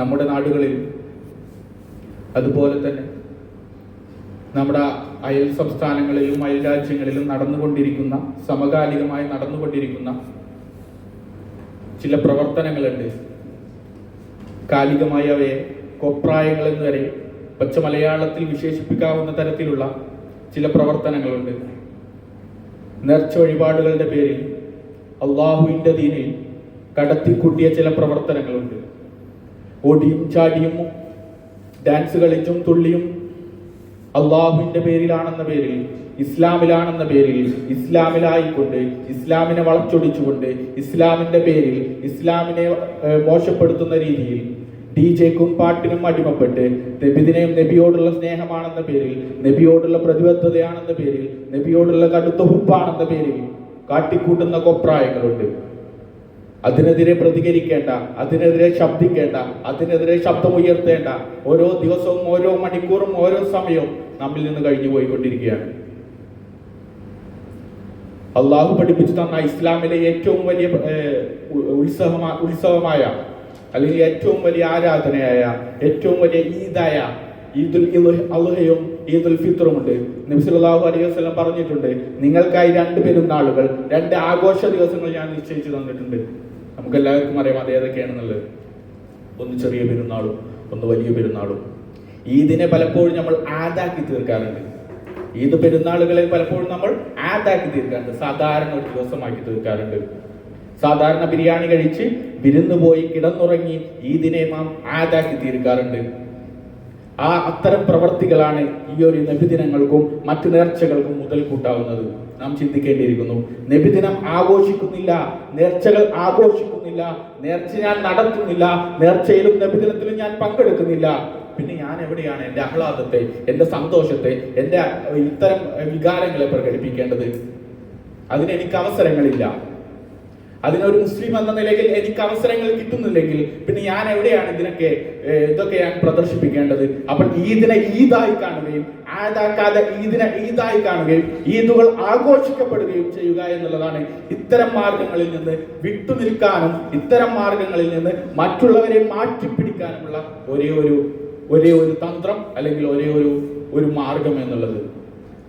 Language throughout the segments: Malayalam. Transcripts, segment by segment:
നമ്മുടെ നാടുകളിൽ അതുപോലെ തന്നെ നമ്മുടെ അയൽ സംസ്ഥാനങ്ങളിലും അയൽ രാജ്യങ്ങളിലും നടന്നുകൊണ്ടിരിക്കുന്ന സമകാലികമായി നടന്നുകൊണ്ടിരിക്കുന്ന ചില പ്രവർത്തനങ്ങളുണ്ട്. കാലികമായി അവയെ കൊപ്രായങ്ങൾ എന്ന് വരെ പച്ച മലയാളത്തിൽ വിശേഷിപ്പിക്കാവുന്ന തരത്തിലുള്ള ചില പ്രവർത്തനങ്ങളുണ്ട്. നേർച്ച വഴിപാടുകളുടെ പേരിൽ അള്ളാഹുവിന്റെ ദീനിൽ കടത്തിക്കൂട്ടിയ ചില പ്രവർത്തനങ്ങളുണ്ട്. ഓടിയും ചാടിയും ഡാൻസ് കളിച്ചും തുള്ളിയും അള്ളാഹുവിന്റെ പേരിലാണെന്ന പേരിൽ ഇസ്ലാമിലാണെന്ന പേരിൽ ഇസ്ലാമിലായിക്കൊണ്ട് ഇസ്ലാമിനെ വളച്ചൊടിച്ചുകൊണ്ട് ഇസ്ലാമിന്റെ പേരിൽ ഇസ്ലാമിനെ മോശപ്പെടുത്തുന്ന രീതിയിൽ ഡി ജെക്കും പാട്ടിനും അടിമപ്പെട്ട് നബിദിനെയും നബിയോടുള്ള സ്നേഹമാണെന്ന പേരിൽ നബിയോടുള്ള പ്രതിബദ്ധതയാണെന്ന പേരിൽ നബിയോടുള്ള കടുത്ത ഹുപ്പാണെന്ന പേരിൽ കാട്ടിക്കൂട്ടുന്ന കൊപ്രായങ്ങളുണ്ട്. അതിനെതിരെ പ്രതികരിക്കേണ്ട അതിനെതിരെ ശബ്ദിക്കേണ്ട അതിനെതിരെ ശബ്ദമുയർത്തേണ്ട ഓരോ ദിവസവും ഓരോ മണിക്കൂറും ഓരോ സമയവും നമ്മിൽ നിന്ന് കഴിഞ്ഞു പോയിക്കൊണ്ടിരിക്കുകയാണ് അള്ളാഹു പഠിപ്പിച്ചു തന്ന ഇസ്ലാമിലെ ഏറ്റവും വലിയ ഉത്സവമാ ഉത്സവമായ അല്ലെങ്കിൽ ഏറ്റവും വലിയ ആരാധനയായ ഏറ്റവും വലിയ ഈദായ ഈദുൽ അലുഹയും ഈദുൽ ഫിത്തറും ഉണ്ട്. നബി സല്ലല്ലാഹു അലൈഹി വസല്ലം പറഞ്ഞിട്ടുണ്ട് നിങ്ങൾക്കായി രണ്ട് പെരുന്നാളുകൾ രണ്ട് ആഘോഷ ദിവസങ്ങൾ ഞാൻ നിശ്ചയിച്ചു തന്നിട്ടുണ്ട്. നമുക്ക് എല്ലാവർക്കും അറിയാം അതേതൊക്കെയാണെന്നുള്ളത് ഒന്ന് ചെറിയ പെരുന്നാളും ഒന്ന് വലിയ പെരുന്നാളും. ഈദിനെ പലപ്പോഴും നമ്മൾ ആദാക്കി തീർക്കാറുണ്ട്. ഈദ് പെരുന്നാളുകളെ പലപ്പോഴും നമ്മൾ ആദാക്കി തീർക്കാറുണ്ട്. സാധാരണ ഒരു ദിവസമാക്കി തീർക്കാറുണ്ട്. സാധാരണ ബിരിയാണി കഴിച്ച് വിരുന്ന് പോയി കിടന്നുറങ്ങി ഈദിനെ നാം ആദാക്കി തീർക്കാറുണ്ട്. ആ അത്തരം പ്രവർത്തികളാണ് ഈ ഒരു നബിദിനങ്ങൾക്കും മറ്റു നേർച്ചകൾക്കും മുതൽ കൂട്ടാവുന്നത് നാം ചിന്തിക്കേണ്ടിയിരിക്കുന്നു. നബിദിനം ആഘോഷിക്കുന്നില്ല നേർച്ചകൾ ആഘോഷിക്കുന്നില്ല നേർച്ച ഞാൻ നടത്തുന്നില്ല നേർച്ചയിലും നബിദിനത്തിലും ഞാൻ പങ്കെടുക്കുന്നില്ല. പിന്നെ ഞാൻ എവിടെയാണ് എന്റെ ആഹ്ലാദത്തെ എന്റെ സന്തോഷത്തെ എന്റെ ഇത്തരം വികാരങ്ങളെ പ്രകടിപ്പിക്കേണ്ടത്? അതിന് എനിക്ക് അവസരങ്ങളില്ല. അതിനൊരു മുസ്ലിം എന്ന നിലയിൽ എനിക്ക് അവസരങ്ങൾ കിട്ടുന്നില്ലെങ്കിൽ പിന്നെ ഞാൻ എവിടെയാണ് ഇതിനൊക്കെ ഇതൊക്കെ ഞാൻ പ്രദർശിപ്പിക്കേണ്ടത്? അപ്പോൾ ഈദിനെ ഈദായി കാണുകയും ആദാക്കാതെ ഈദിനെ ഈദായി കാണുകയും ഈദുകൾ ആഘോഷിക്കപ്പെടുകയും ചെയ്യുക എന്നുള്ളതാണ് ഇത്തരം മാർഗങ്ങളിൽ നിന്ന് വിട്ടുനിൽക്കാനും ഇത്തരം മാർഗങ്ങളിൽ നിന്ന് മറ്റുള്ളവരെ മാറ്റിപ്പിടിക്കാനുമുള്ള ഒരേ ഒരു ഒരേ ഒരു തന്ത്രം അല്ലെങ്കിൽ ഒരേ ഒരു ഒരു മാർഗം എന്നുള്ളത്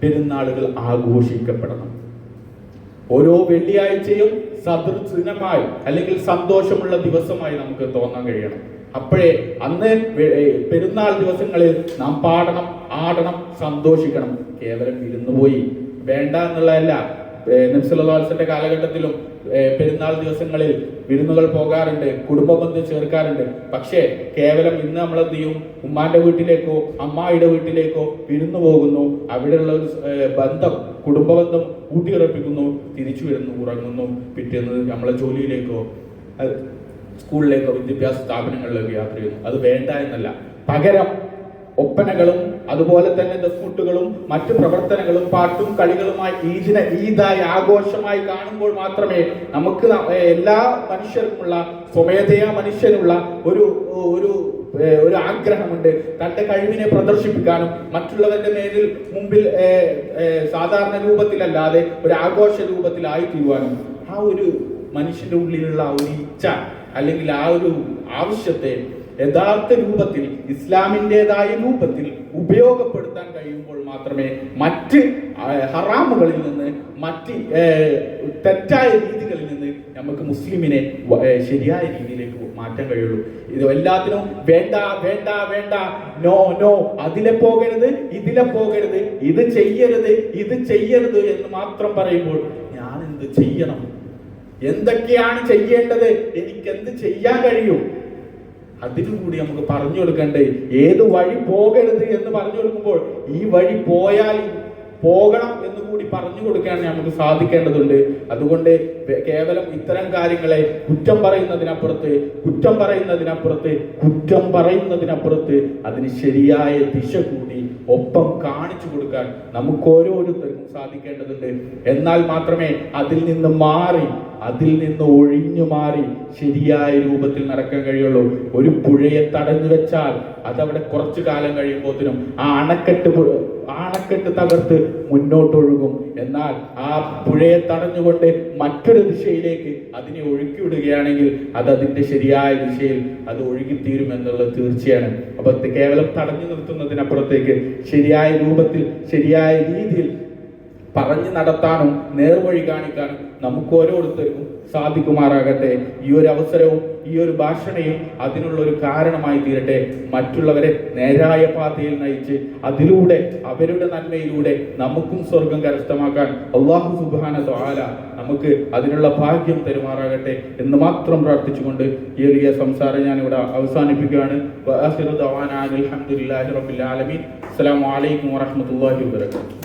പെരുന്നാളുകൾ ആഘോഷിക്കപ്പെടണം. ഓരോ വെള്ളിയാഴ്ചയും സദൃദിനമായി അല്ലെങ്കിൽ സന്തോഷമുള്ള ദിവസമായി നമുക്ക് തോന്നാൻ കഴിയണം. അപ്പോഴേ അന്ന് പെരുന്നാൾ ദിവസങ്ങളിൽ നാം പാടണം ആടണം സന്തോഷിക്കണം. കേവലം ഇരുന്നു പോയി. വേണ്ട എന്നുള്ളതല്ല. നബ്സുല്ലാസിന്റെ കാലഘട്ടത്തിലും പെരുന്നാൾ ദിവസങ്ങളിൽ വിരുന്നുകൾ പോകാറുണ്ട് കുടുംബ ബന്ധം ചേർക്കാറുണ്ട്. പക്ഷേ കേവലം ഇന്ന് നമ്മൾ എന്ത് ചെയ്യും? ഉമ്മാന്റെ വീട്ടിലേക്കോ അമ്മായിയുടെ വീട്ടിലേക്കോ വിരുന്നു പോകുന്നു. അവിടെയുള്ള ഒരു ബന്ധം കുടുംബബന്ധം ഊട്ടിയുറപ്പിക്കുന്നു. തിരിച്ചു വരുന്നു ഉറങ്ങുന്നു. പിറ്റേന്ന് നമ്മളെ ജോലിയിലേക്കോ സ്കൂളിലേക്കോ വിദ്യാഭ്യാസ സ്ഥാപനങ്ങളിലേക്കോ യാത്ര ചെയ്യുന്നു. അത് വേണ്ട എന്നല്ല. പകരം ഒപ്പനകളും അതുപോലെ തന്നെ ദഫ്മുട്ടുകളും മറ്റു പ്രവർത്തനങ്ങളും പാട്ടും കളികളുമായി ഈദിനെ ഈദായി ആഘോഷമായി കാണുമ്പോൾ മാത്രമേ നമുക്ക് എല്ലാ മനുഷ്യർക്കുമുള്ള സ്വമേധയാ മനുഷ്യനുള്ള ഒരു ഒരു ഒരു ആഗ്രഹമുണ്ട്. തന്റെ കഴിവിനെ പ്രദർശിപ്പിക്കാനും മറ്റുള്ളവരുടെ മേലിൽ മുമ്പിൽ സാധാരണ രൂപത്തിലല്ലാതെ ഒരു ആഘോഷ രൂപത്തിലായി തീരുവാനും ആ ഒരു മനുഷ്യന്റെ ഉള്ളിലുള്ള ആ ഒരു ഇച്ഛ അല്ലെങ്കിൽ ആ ഒരു ആവശ്യത്തെ യഥാർത്ഥ രൂപത്തിൽ ഇസ്ലാമിന്റെതായ രൂപത്തിൽ ഉപയോഗപ്പെടുത്താൻ കഴിയുമ്പോൾ മാത്രമേ മറ്റ് ഹറാമുകളിൽ നിന്ന് മറ്റ് തെറ്റായ രീതികളിൽ നിന്ന് നമുക്ക് മുസ്ലിമിനെ ശരിയായ രീതിയിലേക്ക് മാറ്റാൻ കഴിയുള്ളൂ. ഇത് എല്ലാത്തിനും വേണ്ട വേണ്ട വേണ്ട. No no. അതിലെ പോകരുത് ഇതിലെ പോകരുത്. ഇത് ചെയ്യരുത് ഇത് ചെയ്യരുത് എന്ന് മാത്രം പറയുമ്പോൾ ഞാൻ എന്ത് ചെയ്യണം? എന്തൊക്കെയാണ് ചെയ്യേണ്ടത്? എനിക്ക് എന്ത് ചെയ്യാൻ കഴിയും? അതിനുകൂടി നമുക്ക് പറഞ്ഞു കൊടുക്കണ്ടേ ഏത് വഴി പോകരുത് എന്ന് പറഞ്ഞു കൊടുക്കുമ്പോൾ ഈ വഴി പോയാൽ പോകണം എന്ന് കൂടി പറഞ്ഞു കൊടുക്കാൻ നമുക്ക് സാധിക്കേണ്ടതുണ്ട്. അതുകൊണ്ട് കേവലം ഇത്തരം കാര്യങ്ങളെ കുറ്റം പറയുന്നതിനപ്പുറത്ത് കുറ്റം പറയുന്നതിനപ്പുറത്ത് കുറ്റം പറയുന്നതിനപ്പുറത്ത് അതിന് ശരിയായ ദിശ കൂടി ഒപ്പം കാണിച്ചു കൊടുക്കാൻ നമുക്ക് ഓരോരുത്തർക്കും സാധിക്കേണ്ടതുണ്ട്. എന്നാൽ മാത്രമേ അതിൽ നിന്ന് മാറി അതിൽ നിന്ന് ഒഴിഞ്ഞു മാറി ശരിയായ രൂപത്തിൽ നടക്കാൻ കഴിയുള്ളൂ. ഒരു പുഴയെ തടഞ്ഞു വെച്ചാൽ അതവിടെ കുറച്ചു കാലം കഴിയുമ്പോഴത്തിനും ആ അണക്കെട്ട് അണക്കെട്ട് തകർത്ത് മുന്നോട്ടൊഴുകും. എന്നാൽ ആ പുഴയെ തടഞ്ഞുകൊണ്ട് മറ്റൊരു ദിശയിലേക്ക് അതിനെ ഒഴുക്കി വിടുകയാണെങ്കിൽ അത് അതിന്റെ ശരിയായ ദിശയിൽ അത് ഒഴുകിത്തീരും എന്നുള്ളത് തീർച്ചയാണ്. അപ്പൊ കേവലം തടഞ്ഞു നിർത്തുന്നതിനപ്പുറത്തേക്ക് ശരിയായ രൂപത്തിൽ ശരിയായ രീതിയിൽ പറഞ്ഞു നടത്താനും നേർവഴി കാണിക്കാനും നമുക്ക് ഓരോരുത്തർക്കും സാധിക്കുമാറാകട്ടെ. ഈ ഒരു അവസരവും ഈ ഒരു ഭാഷണയും അതിനുള്ള ഒരു കാരണമായി തീരട്ടെ. മറ്റുള്ളവരെ നേരായ പാതയിൽ നയിച്ച് അതിലൂടെ അവരുടെ നന്മയിലൂടെ നമുക്കും സ്വർഗം കരസ്ഥമാക്കാൻ അള്ളാഹു സുബാന സ്വാല നമുക്ക് അതിനുള്ള ഭാഗ്യം തരുമാറാകട്ടെ എന്ന് മാത്രം പ്രാർത്ഥിച്ചുകൊണ്ട് ഈ ഒരു സംസാരം ഇവിടെ അവസാനിപ്പിക്കുകയാണ്. അസ്സലാമു അലൈക്കും വറഹ്മത്തുള്ളാഹി വബറകാതുഹു.